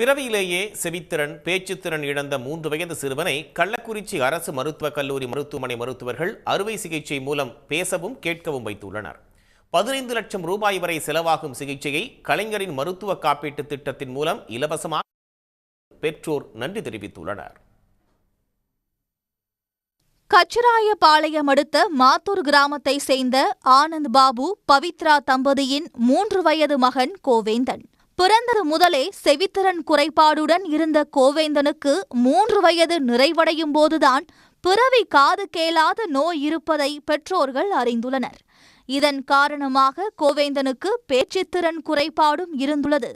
பிறவியிலேயே செவித்திறன் பேச்சுத்திறன் இழந்த மூன்று வயது சிறுவனை கள்ளக்குறிச்சி அரசு மருத்துவக் கல்லூரி மருத்துவமனை மருத்துவர்கள் அறுவை சிகிச்சை மூலம் பேசவும் கேட்கவும் வைத்துள்ளனர். பதினைந்து லட்சம் ரூபாய் வரை செலவாகும் சிகிச்சையை கலைஞரின் மருத்துவ காப்பீட்டு திட்டத்தின் மூலம் இலவசமாக பெற்றோர் நன்றி தெரிவித்துள்ளனர். கச்சிராயபாளையம் அடுத்த மாத்தூர் கிராமத்தை சேர்ந்த ஆனந்த் பாபு பவித்ரா தம்பதியின் மூன்று வயது மகன் கோவேந்தன். பிறந்தது முதலே செவித்திறன் குறைபாடுடன் இருந்த கோவேந்தனுக்கு மூன்று வயது நிறைவடையும் போதுதான் பிறவி காது கேளாத நோய் இருப்பதை பெற்றோர்கள் அறிந்துள்ளனர். இதன் காரணமாக கோவேந்தனுக்கு பேச்சுத்திறன் குறைபாடும் இருந்துள்ளது.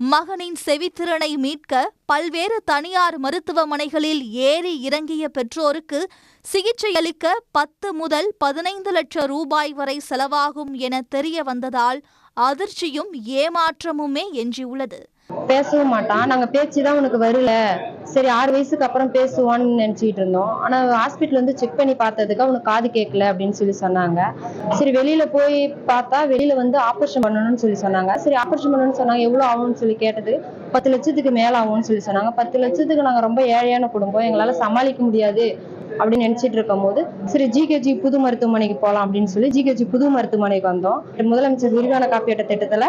மகனின் செவித்திறனை மீட்க பல்வேறு தனியார் மருத்துவமனைகளில் ஏறி இறங்கிய பெற்றோருக்கு சிகிச்சையளிக்க பத்து முதல் பதினைந்து லட்சம் ரூபாய் வரை செலவாகும் என தெரிய வந்ததால் அதிர்ச்சியும் ஏமாற்றமுமே எஞ்சியுள்ளது. பேசவும் மாட்டான். நாங்க பேச்சுதான் உனக்கு வரல. சரி ஆறு வயசுக்கு அப்புறம் பேசுவான்னு நினைச்சிட்டு இருந்தோம். ஆனா ஹாஸ்பிட்டல் வந்து செக் பண்ணி பார்த்ததுக்கு அவனுக்கு காது கேட்கல அப்படின்னு சொல்லி சொன்னாங்க. சரி வெளியில போய் பார்த்தா வெளியில வந்து ஆபரேஷன் பண்ணணும்னு சொல்லி சொன்னாங்க. சரி ஆபரேஷன் பண்ணணும்னு சொன்னாங்க. எவ்வளவு ஆகும்னு சொல்லி கேட்டது? பத்து லட்சத்துக்கு மேல ஆகும்னு சொல்லி சொன்னாங்க. பத்து லட்சத்துக்கு நாங்க ரொம்ப ஏழையான குடும்பம். எங்களால சமாளிக்க முடியாது. அப்படின்னு நினைச்சிட்டு இருக்கும் போது சரி ஜிகேஜி புது மருத்துவமனைக்கு போகலாம் அப்படின்னு சொல்லி ஜிகேஜி புது மருத்துவமனைக்கு வந்தோம். முதலமைச்சர் விரிவான காப்பீட்டு திட்டத்துல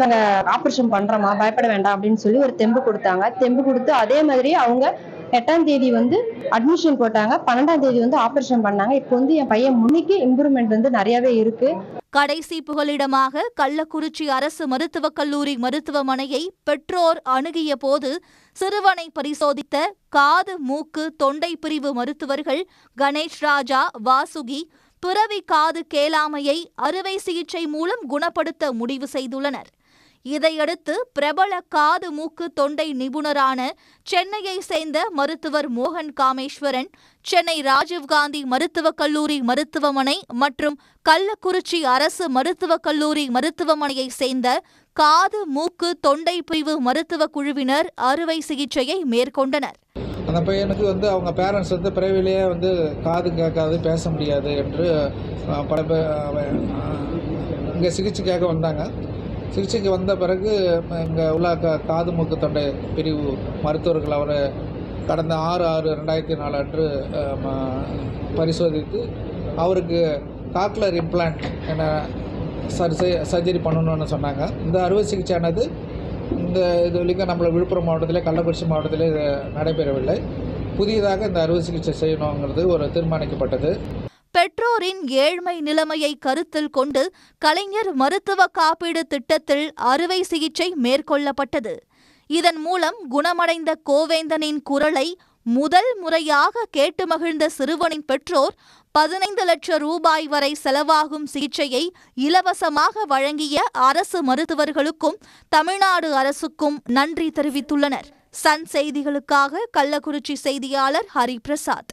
நாங்க ஆபரேஷன் பண்றோமா? பயப்பட வேண்டாம் அப்படின்னு சொல்லி ஒரு தெம்பு கொடுத்தாங்க. தெம்பு கொடுத்து அதே மாதிரி அவங்க எட்டாம் தேதி வந்து அட்மிஷன் போட்டாங்க. பன்னெண்டாம் தேதி வந்து ஆபரேஷன் பண்ணாங்க. இப்போ வந்து என் பையன் முன்னிக்கு இம்ப்ரூவ்மெண்ட் வந்து நிறையவே இருக்கு. கடைசி புகலிடமாக கள்ளக்குறிச்சி அரசு மருத்துவக் கல்லூரி மருத்துவமனையை பெற்றோர் அணுகிய போது சிறுவனை பரிசோதித்த காது மூக்கு தொண்டை பிரிவு மருத்துவர்கள் கணேஷ் ராஜா வாசுகி பிறவி காது கேளாமையை அறுவை சிகிச்சை மூலம் குணப்படுத்த முடிவு செய்துள்ளனர். இதையடுத்து பிரபல காது மூக்கு தொண்டை நிபுணரான சென்னையை சேர்ந்த மருத்துவர் மோகன் காமேஸ்வரன் சென்னை ராஜீவ்காந்தி மருத்துவக் கல்லூரி மருத்துவமனை மற்றும் கள்ளக்குறிச்சி அரசு மருத்துவக் கல்லூரி மருத்துவமனையை சேர்ந்த காது மூக்கு தொண்டை பிரிவு மருத்துவ குழுவினர் அறுவை சிகிச்சையை மேற்கொண்டனர். அந்த பையனுக்கு வந்து அவங்க பேரண்ட்ஸ் வந்து பிறவிலேயே வந்து காது கேட்காது பேச முடியாது என்று பல இங்கே சிகிச்சைக்காக வந்தாங்க. சிகிச்சைக்கு வந்த பிறகு இங்கே உள்ள க காது மூக்கு தொண்டை பிரிவு மருத்துவர்கள் அவரை கடந்த ஆறு ஆறு ரெண்டாயிரத்தி நாலு அன்று பரிசோதித்து அவருக்கு காக்லர் இம்ப்ளான்ட் என சரி சர்ஜரி பண்ணணும்னு சொன்னாங்க. இந்த அறுவை சிகிச்சையானது இந்த இது வரைக்கும் நம்மள விழுப்புரம் மாவட்டத்தில் கள்ளக்குறிச்சி மாவட்டத்தில் இது நடைபெறவில்லை. புதியதாக இந்த அறுவை சிகிச்சை செய்யணுங்கிறது ஒரு தீர்மானிக்கப்பட்டது. பெற்றோரின் ஏழ்மை நிலைமையை கருத்தில் கொண்டு கலைஞர் மருத்துவ காப்பீடு திட்டத்தில் அறுவை சிகிச்சை மேற்கொள்ளப்பட்டது. இதன் மூலம் குணமடைந்த கோவேந்தனின் குரலை முதல் முறையாக கேட்டு மகிழ்ந்த சிறுவனின் பெற்றோர் பதினைந்து லட்சம் ரூபாய் வரை செலவாகும் சிகிச்சையை இலவசமாக வழங்கிய அரசு மருத்துவர்களுக்கும் தமிழ்நாடு அரசுக்கும் நன்றி தெரிவித்துள்ளனர். சன் செய்திகளுக்காக கள்ளக்குறிச்சி செய்தியாளர் ஹரிபிரசாத்.